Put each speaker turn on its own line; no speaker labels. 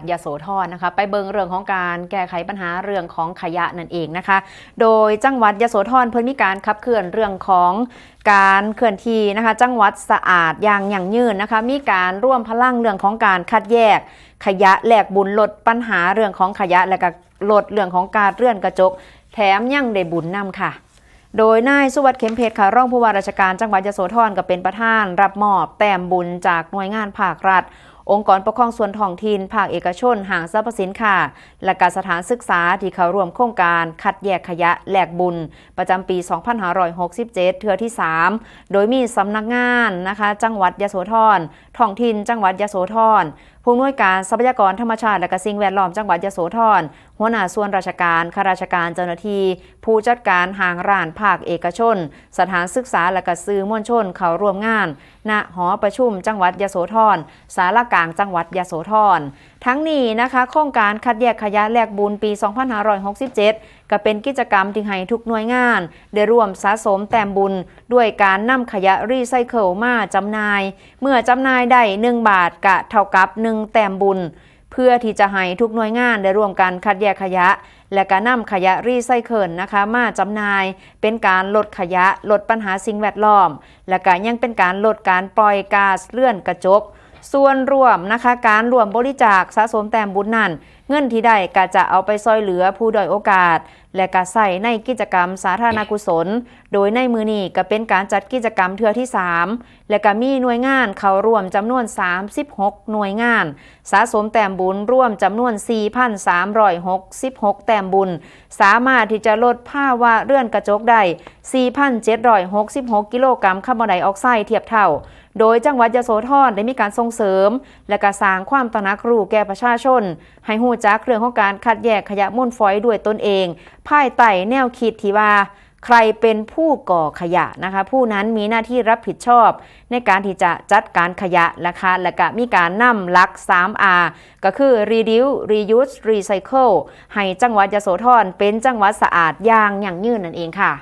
ดยโสธรนะคะ ไปเบิงเรื่องของการแก้ไขปัญหาเรื่องของขยะนั่นเองนะคะ โดยจังหวัดยโสธรเพิ่นมีการขับเคลื่อนเรื่องของการเคลื่อนที่นะคะ จังหวัดสะอาดอย่างยั่งยืนนะคะ มีการร่วมพลังเรื่องของการคัดแยก ขยะแหลกบุญลดปัญหาเรื่องของขยะและก็ลดเรื่องของการเลื่อนกระจก แถมยังได้บุญนำค่ะโดยนายสุวัสดิ์เข็มเพชรค่ะรองผู้ว่าราชการจังหวัดยโสธรก็เป็นประธาน รับมอบแต้มบุญจากหน่วยงานภาครัฐ องค์กรปกครองส่วนท้องถิ่นภาคเอกชนห้างสรรพสินค้า และการสถานศึกษาที่เข้าร่วมโครงการคัดแยกขยะแหลกบุญ ประจำปี 2567 เทือที่ 3 โดยมีสำนักงานนะคะ จังหวัดยโสธรท้องถิ่นจังหวัดยโสธรผู้อำนวยการทรัพยากรธรรมชาติ และกสิ่งแวดล้อมจังหวัดยโสธรหัวหน้าส่วนราชการข้าราชการเจ้าหน้าที่ ผู้จัดการห้างร้านภาคเอกชน สถานศึกษาและกสื่อมวลชนเข้าร่วมงาน ณหอประชุมจังหวัดยโสธรสารกลางจังหวัดยโสธรทั้งนี้นะคะโครงการคัดแยกขยะแลกบุญปี 2567 ก็เป็นกิจกรรมที่ให้ทุกหน่วยงาน ได้ร่วมสะสมแต้มบุญ ด้วยการนำขยะรีไซเคิลมาจำหน่าย เมื่อจำหน่ายได้ 1 บาทกะเท่ากับ1แต้มบุญ เพื่อที่จะให้ทุกหน่วยงานได้ร่วมกันคัดแยกขยะ และการนำขยะรีไซเคิลนะคะ มาจำหน่าย เป็นการลดขยะ ลดปัญหาสิ่งแวดล้อม และก็ยังเป็นการลดการปล่อยก๊าซเลื่อนกระจก ส่วนรวมนะคะการรวมบริจาคสะสมแต้มบุญนั้น เงินที่ได้ก็จะเอาไปซอยเหลือผู้ด้อยโอกาส และก็ใส่ในกิจกรรมสาธารณกุศล โดยในมือนี้ก็เป็นการจัดกิจกรรมเทือที่ 3 และก็มีหน่วยงานเข้าร่วมจำนวน 36 หน่วยงาน สะสมแต้มบุญร่วมจำนวน 4,366 แต้มบุญ สามารถที่จะลดภาวะเลื่อนกระจกได้ 4,766 กิโลกรัมคาร์บอนไดออกไซด์เทียบเท่า โดยจังหวัดยโสธรได้มีการส่งเสริม และก็สร้างความตระหนักรู้แก่ประชาชน ให้หูจักเรื่องของการคัดแยกขยะมูลฝอยด้วยตนเอง ภายใต้แนวคิดที่ว่าใครเป็นผู้ก่อขยะนะคะ ผู้นั้นมีหน้าที่รับผิดชอบ ในการที่จะจัดการขยะนะคะและก็มีการนำหลัก 3R ก็คือ reduce reuse recycle ให้จังหวัดยโสธรเป็นจังหวัดสะอาดอย่างยั่งยืนนั่นเองค่ะ